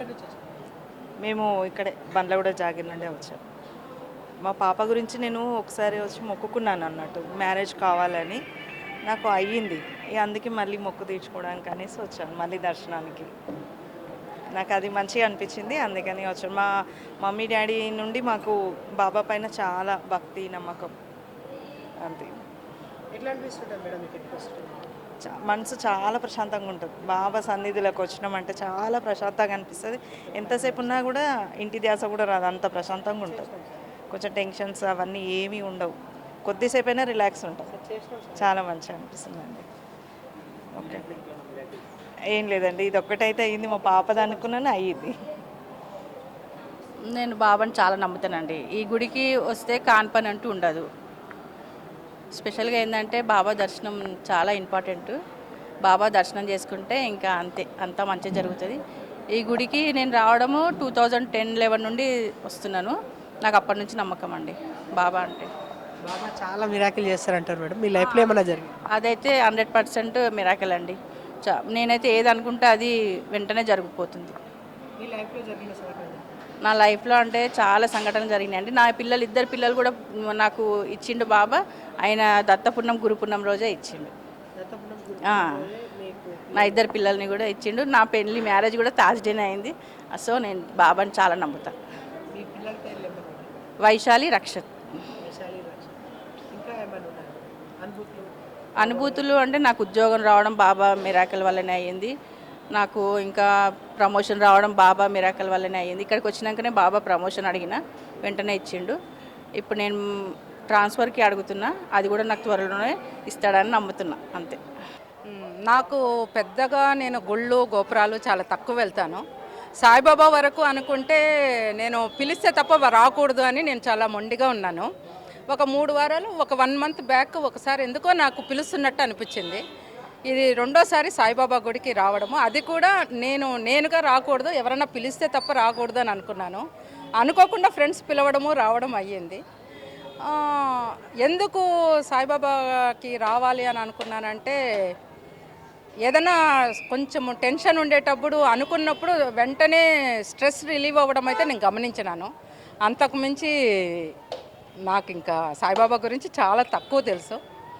ఎక్కడి నుంచి వచ్చారు? మేము ఇక్కడే బండ్లగూడ జాగిర్ నుండే వచ్చాం. మా పాప గురించి నేను ఒకసారి వచ్చి మొక్కుకున్నాను అన్నట్టు. మ్యారేజ్ కావాలని నాకు అయ్యింది. అందుకే మళ్ళీ మొక్కు తీర్చుకోవడానికి అనేసి వచ్చాను మళ్ళీ దర్శనానికి. నాకు అది మంచిగా అనిపించింది అందుకని వచ్చాను. మా మమ్మీ డాడీ నుండి మాకు బాబా పైన చాలా భక్తి నమ్మకం. అంతే. ఎట్లా అనిపిస్తుంటుంది మేడం మనసు చాలా ప్రశాంతంగా ఉంటుంది. బాబా సన్నిధిలోకి వచ్చినామంటే చాలా ప్రశాంతంగా అనిపిస్తుంది. ఎంతసేపు ఉన్నా కూడా ఇంటి ధ్యాస కూడా రాదు. అంత ప్రశాంతంగా ఉంటుంది. కొంచెం టెన్షన్స్ అవన్నీ ఏమీ ఉండవు. కొద్దిసేపు అయినా రిలాక్స్ ఉంటుంది చాలా మంచిగా అనిపిస్తుంది అండి ఓకే. ఏం లేదండి. ఇది ఒక్కటైతే అయ్యింది మా పాపది అనుకున్నాను అయ్యింది. నేను బాబాని చాలా నమ్ముతానండి. ఈ గుడికి వస్తే కాన్పని అంటూ ఉండదు. స్పెషల్గా ఏంటంటే బాబా దర్శనం చాలా ఇంపార్టెంట్. బాబా దర్శనం చేసుకుంటే ఇంకా అంతే అంతా మంచిగా జరుగుతుంది. ఈ గుడికి నేను రావడము టూ థౌజండ్ టెన్ లెవెన్ నుండి వస్తున్నాను. నాకు అప్పటి నుంచి నమ్మకం అండి బాబా అంటే. బాబా చాలా మిరాకిల్ చేస్తారంటారు మేడం. మీ లైఫ్లో ఏమైనా జరిగింది? అదైతే హండ్రెడ్ పర్సెంట్ మిరాకల్ అండి. చా నేనైతే ఏది అనుకుంటే అది వెంటనే జరిగిపోతుంది. నా లైఫ్లో అంటే చాలా సంఘటనలు జరిగినాయండి నా పిల్లలు ఇద్దరు పిల్లలు కూడా నాకు ఇచ్చిండు బాబా. ఆయన దత్తపుణ్యం గురుపుణ్యం రోజే ఇచ్చిండు. నా ఇద్దరు పిల్లల్ని కూడా ఇచ్చిండు. నా పెళ్ళి మ్యారేజ్ కూడా థర్స్డేనే అయింది. సో నేను బాబాని చాలా నమ్ముతాను? వైశాలి రక్షత్. అనుభూతులు? అంటే నాకు ఉద్యోగం రావడం బాబా మిరాకల్ వల్లనే అయ్యింది నాకు ఇంకా ప్రమోషన్ రావడం బాబా మిరాకల్ వల్లనే అయ్యింది. ఇక్కడికి వచ్చినాకనే బాబా ప్రమోషన్ అడిగిన వెంటనే ఇచ్చిండు. ఇప్పుడు నేను ట్రాన్స్ఫర్కి అడుగుతున్నా అది కూడా నాకు త్వరలోనే ఇస్తాడని నమ్ముతున్నా అంతే. నాకు పెద్దగా నేను గుళ్ళు గోపురాలు చాలా తక్కువ వెళ్తాను. సాయిబాబా వరకు అనుకుంటే నేను పిలిస్తే తప్ప రాకూడదు అని నేను చాలా మొండిగా ఉన్నాను. ఒక మూడు వారాలు ఒక వన్ మంత్ బ్యాక్ ఒకసారి ఎందుకో నాకు పిలుస్తున్నట్టు అనిపించింది. ఇది రెండోసారి సాయిబాబా గుడికి రావడము. అది కూడా నేను నేనుగా రాకూడదు ఎవరైనా పిలిస్తే తప్ప రాకూడదు అని అనుకున్నాను. అనుకోకుండా ఫ్రెండ్స్ పిలవడము రావడం అయ్యింది. ఎందుకు సాయిబాబాకి రావాలి అని అనుకున్నానంటే ఏదైనా కొంచెం టెన్షన్ ఉండేటప్పుడు అనుకున్నప్పుడు వెంటనే స్ట్రెస్ రిలీవ్ అవ్వడం అయితే నేను గమనించినాను. అంతకుమించి నాకు ఇంకా సాయిబాబా గురించి చాలా తక్కువ తెలుసు.